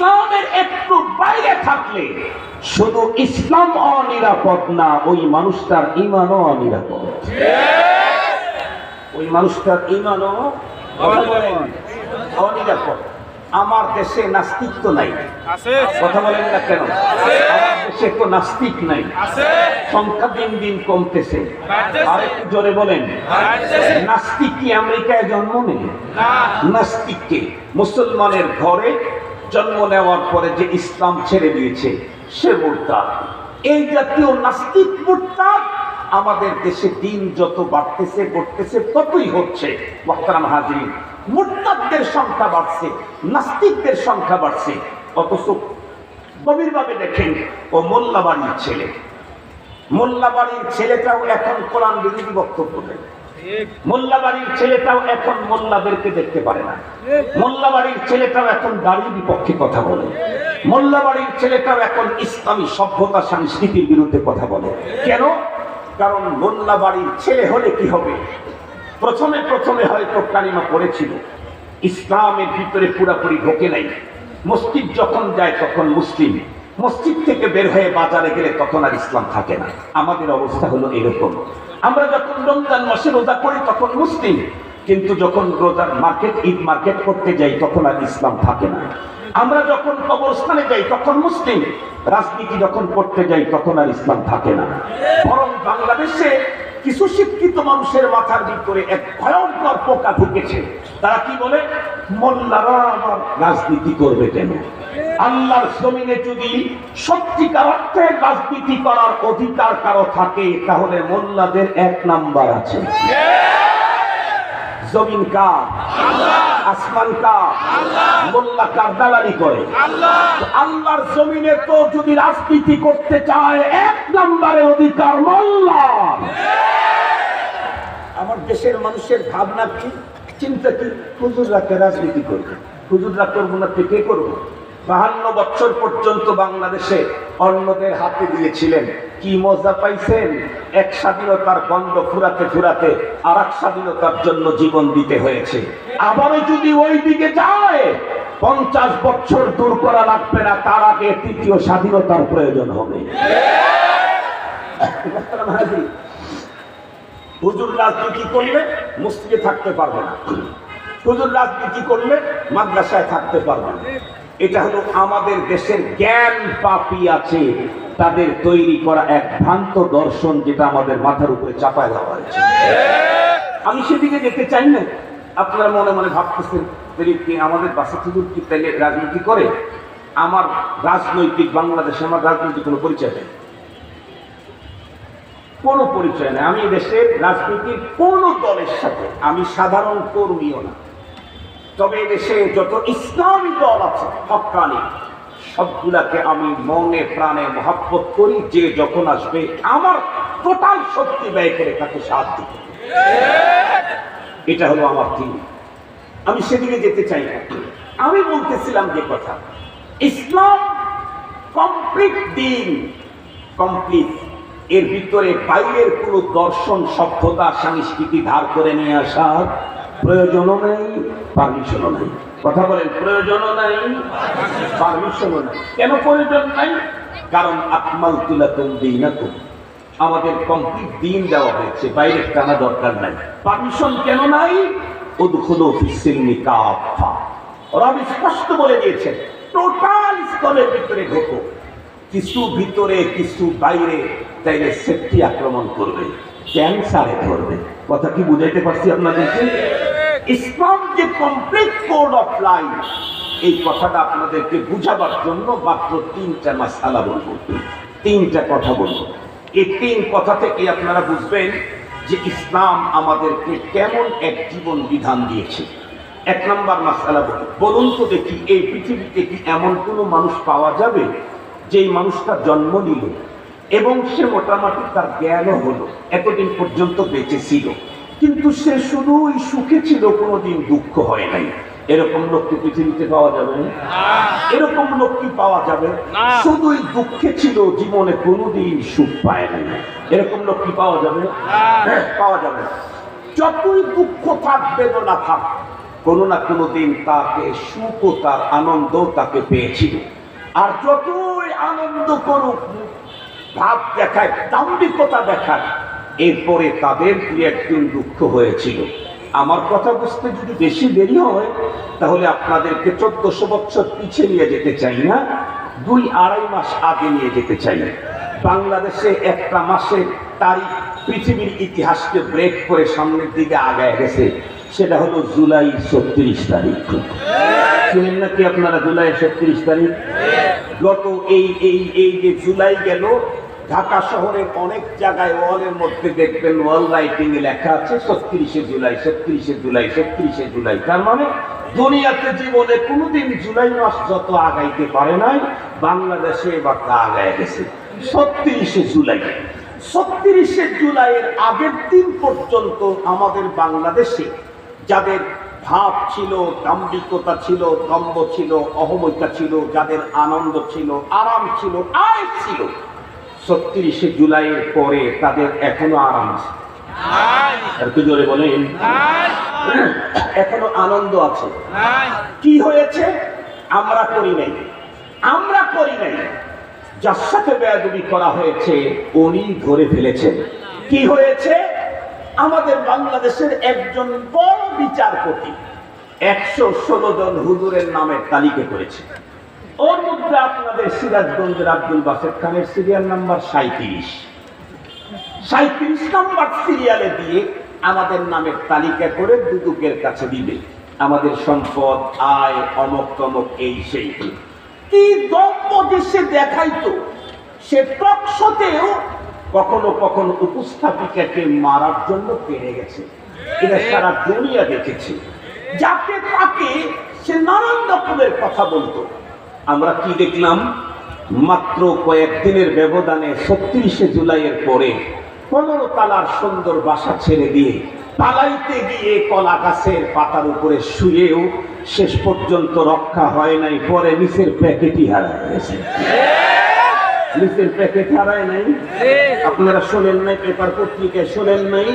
ইসলামের একটু বাইরে থাকলে শুধু ইসলাম অনিরাপদ না ওই মানুষটার ইমানও অনিরাপদ। ওই মানুষটার ইমানও অনিরাপদ। আমার দেশে নাস্তিক নাই। কথা বলেন না কেন? আমার দেশে তো নাস্তিক নাই। সংখ্যা দিন দিন কমতেছে। বাড়তেছে। আর একটু জোরে বলেন। নাস্তিক কি আমেরিকায় জন্ম নেই নাস্তিককে মুসলমানের ঘরে জন্ম নেওয়ার পরে যে ইসলাম ছেড়ে দিয়েছে, সে মুরতাদ। এই জাতীয় নাস্তিক মুরতাদ আমাদের দেশে দিন যত বাড়তেছে বাড়তেছে, ততই হচ্ছে। মোহতারাম হাজির মুরতাদদের সংখ্যা বাড়ছে, নাস্তিকদের সংখ্যা বাড়ছে। অথচ গভীরভাবে দেখেন, ও মোল্লা বাড়ির ছেলে। মোল্লা বাড়ির ছেলেটাও এখন কোরআন বিরোধী বক্তব্য দেয়। মোল্লাবাড়ির ছেলেটাও এখন মোল্লাদেরকে দেখতে পারে না। মোল্লাবাড়ির ছেলেটাও এখন বিপক্ষে কথা বলে। মোল্লাবাড়ির ছেলেটাও এখন ইসলামী সভ্যতা, সংস্কৃতির বিরুদ্ধে কথা বলে। কেন? কারণ মোল্লাবাড়ির ছেলে হলে কি হবে? প্রথমে প্রথমে হয়তো কালিমা পড়েছিল। ইসলামের ভিতরে পুরাপুরি ঢোকে নাই। মসজিদ যখন যায় তখন মুসলিম। মসজিদ থেকে বের হয়ে বাজারে গেলে তখন আর ইসলাম থাকে না। আমাদের অবস্থা হলো এরকম। আমরা যখন রমজান মাসে রোজা করি তখন মুসলিম। কিন্তু যখন রোজার মার্কেট, ঈদ মার্কেট করতে যাই তখন আর ইসলাম থাকে না। আমরা যখন কবরস্থানে যাই তখন মুসলিম। রাজনীতি যখন করতে যাই তখন আর ইসলাম থাকে না। বরং বাংলাদেশে কিছু শিক্ষিত মানুষের মাথার ভিতরে এক ভয়ঙ্কর পোকা ঢুকেছে। তারা কি বলে? মোল্লারা আবার রাজনীতি করবে কেন? আল্লাহর জমিনে যদি সত্যিকার অর্থে রাজনীতি করার অধিকার কারও থাকে, তাহলে মোল্লাদের এক নাম্বার আছে। জমিন কার? আসমান কার? মোল্লা কার দালালি করে? আল্লাহর জমিনে তো যদি রাজনীতি করতে চায়, এক নম্বরের অধিকার আমার দেশের মানুষের ভাবনা কি, চিন্তা কি? হুজুররাকে রাজনীতি করবে? হুজুররা করব না কে করব? বাহান্ন বছর পর্যন্ত বাংলাদেশে অন্যদের হাতে দিয়েছিলেন। কি মজা পাইছেন? এক স্বাধীনতার গন্ধ ফুরাতে ফুরাতে আর এক স্বাধীনতার জন্য জীবন দিতে হয়েছে। আবারও যদি ওই দিকে যায়, পঞ্চাশ বছর দূর করা লাগবে না, তার আগে তৃতীয় স্বাধীনতার প্রয়োজন হবে। হুজুর রাজনীতি করলে মসজিদে থাকতে পারবে না। হুজুর রাজনীতি করলে মাদ্রাসায় থাকতে পারবে না। এটা হলো আমাদের দেশের জ্ঞান পাপি আছে, তাদের তৈরি করা এক ভ্রান্ত দর্শন যেটা আমাদের মাথার উপরে চাপায় দেওয়া হয়েছে। আমি সেদিকে যেতে চাই না। আপনারা মনে মনে ভাবতেছেন আমাদের বাসা হুজুর কি রাজনীতি করে? আমার রাজনৈতিক বাংলাদেশে আমার রাজনৈতিক কোনো পরিচয় নেই। কোনো পরিচয় নেই। আমি দেশের রাজনীতির কোন দলের সাথে আমি সাধারণ কর্মীও না। তবে দেশে যত ইসলামী দল আছে, হকানি, সবগুলাকে আমি মনে প্রাণে মহাব্বত করি, যে যখন আসবে, আমার টোটাল শক্তি ব্যয় করে তাকে সাহায্য এটা হলো আমার থিম আমি সেদিকে যেতে চাই না। আমি বলতেছিলাম যে কথা, ইসলাম কমপ্লিট দিন কমপ্লিট এর ভিতরে বাইরের কোন দর্শন, সভ্যতা, সংস্কৃতি ধার করে নিয়ে আসার প্রয়োজনও নেই পারমিশনও নেই। কথা বলেন, প্রয়োজনও নাই পারমিশনও নাই। কেন প্রয়োজন নাই? কারণ আকমাল তুলাতুম দিনাতুম আমাদের কমপ্লিট দিন দেওয়া হয়েছে বাইরের টানা দরকার নাই। পারমিশন কেন নাই? উদখুলু ফিসিলমি কাফা রবি স্পষ্ট বলে দিয়েছেন, টোটাল স্তরের ভিতরে ঢোকো। কিছু ভিতরে, কিছু বাইরে। তাইলে সেফটি আক্রমণ করবে ক্যান্সারে ধরবে। কথা কি বুঝাইতে পারছি আপনাদেরকে? ইসলাম যে কমপ্লিট কোড অফ লাইফ এই কথাটা আপনাদেরকে বুঝাবার জন্য মাত্র তিনটা মাসালা বলব। তিনটা কথা বলব। এই তিন কথা থেকে আপনারা বুঝবেন যে ইসলাম আমাদেরকে কেমন এক জীবন বিধান দিয়েছে। এক নম্বর মাসালা বলি বলুন তো দেখি এই পৃথিবীতে কি এমন কোনো মানুষ পাওয়া যাবে যেই মানুষটা জন্ম নিল? এবং সে মোটামুটি তার জ্ঞানও হলো এতদিন পর্যন্ত বেঁচে ছিল। কিন্তু সে শুধুই সুখে ছিল কোনোদিন দুঃখ হয় নাই। এরকম লোক কি পৃথিবীতে পাওয়া যাবে? না? এরকম লোক কি পাওয়া যাবে? শুধুই দুঃখে ছিল জীবনে কোনোদিন সুখ পায় নাই। এরকম লোক কি পাওয়া যাবে? হ্যাঁ, পাওয়া যাবে। যতই দুঃখ থাক বেদনা থাক কোনো না কোনো দিন তাকে সুখ ও তার আনন্দ তাকে পেয়েছিল। আর যতই আনন্দ করুক ভাব দেখায়, দাম্ভিকতা দেখায়। এরপরে তাদের দু একদিন দুঃখ হয়েছিল। আমার কথা বুঝতে যদি বেশি দেরি হয়, তাহলে আপনাদেরকে চোদ্দশো বছর পিছিয়ে নিয়ে যেতে চাই না, দুই আড়াই মাস আগে নিয়ে যেতে চাই। বাংলাদেশে একটা মাসের তারিখ পৃথিবীর ইতিহাসকে ব্রেক করে সামনের দিকে আগায় গেছে। সেটা হলো জুলাই ছত্রিশ তারিখ। শুনেন নাকি আপনারা জুলাই ছত্রিশ তারিখ? গত এই এই এই যে জুলাই গেল, ঢাকা শহরের অনেক জায়গায় ওয়ালের মধ্যে দেখবেন ওয়াল রাইটিং এ লেখা আছে, ছত্রিশে জুলাই ছত্রিশে জুলাই ছত্রিশে জুলাই। তার মানে দুনিয়াতে জীবনে কোনোদিন জুলাই মাস যত আগাইতে পারে নাই, বাংলাদেশে এবার তা আগায় গেছে। ছত্রিশে জুলাই। ছত্রিশে জুলাইয়ের আগের দিন পর্যন্ত আমাদের বাংলাদেশে যাদের ভাব ছিল দাম্ভিকতা ছিল দম্ভ ছিল অহমিকা ছিল যাদের আনন্দ ছিল আরাম ছিল আয় ছিল। ছত্রিশে জুলাইয়ের পরে তাদের এখনও আরাম আছে। জোরে বলেন। এখনও আনন্দ আছে। কি হয়েছে? আমরা করি নাই। আমরা করি নাই। যার সাথে বেয়াদবি করা হয়েছে উনি ধরে ফেলেছেন। কি হয়েছে? আমাদের বাংলাদেশের একজন বড় বিচারপতি একশো ষোলো জন হুজুরের নামের তালিকা করেছে। ওর মধ্যে আপনাদের সিরাজগঞ্জের আব্দুল বাসেদ খানের সিরিয়াল নাম্বার সাঁত্রিশ সাঁত্রিশ নম্বর সিরিয়ালে দিয়ে আমাদের নামের তালিকা করে দুদুকের কাছে দিবে। আমাদের সম্পদ, আয়, অমক তমক, এই সেই। কি দম্প দেশে দেখাইতো, সে টকশতেও কখনো কখনো উপস্থাপিকাকে মারার জন্য পেরে গেছে। এটা সারা দুনিয়া দেখেছে। যাকে তাকে সে নানান রকমের কথা বলতো। আমরা কি দেখলাম? মাত্র কয়েকদিনের ব্যবধানে ছত্রিশে জুলাইয়ের পরে পনেরো তালার সুন্দর বাসা ছেড়ে দিয়ে পালাইতে গিয়ে কলা গাছের পাতার উপরে শুয়েও শেষ পর্যন্ত রক্ষা হয় নাই, পরে নিচের প্যাকেটই হারায় গেছে। নিচের প্যাকেট হারায় নাই। আপনারা শোনেন নাই পেপার পত্রিকায় শোনেন নাই।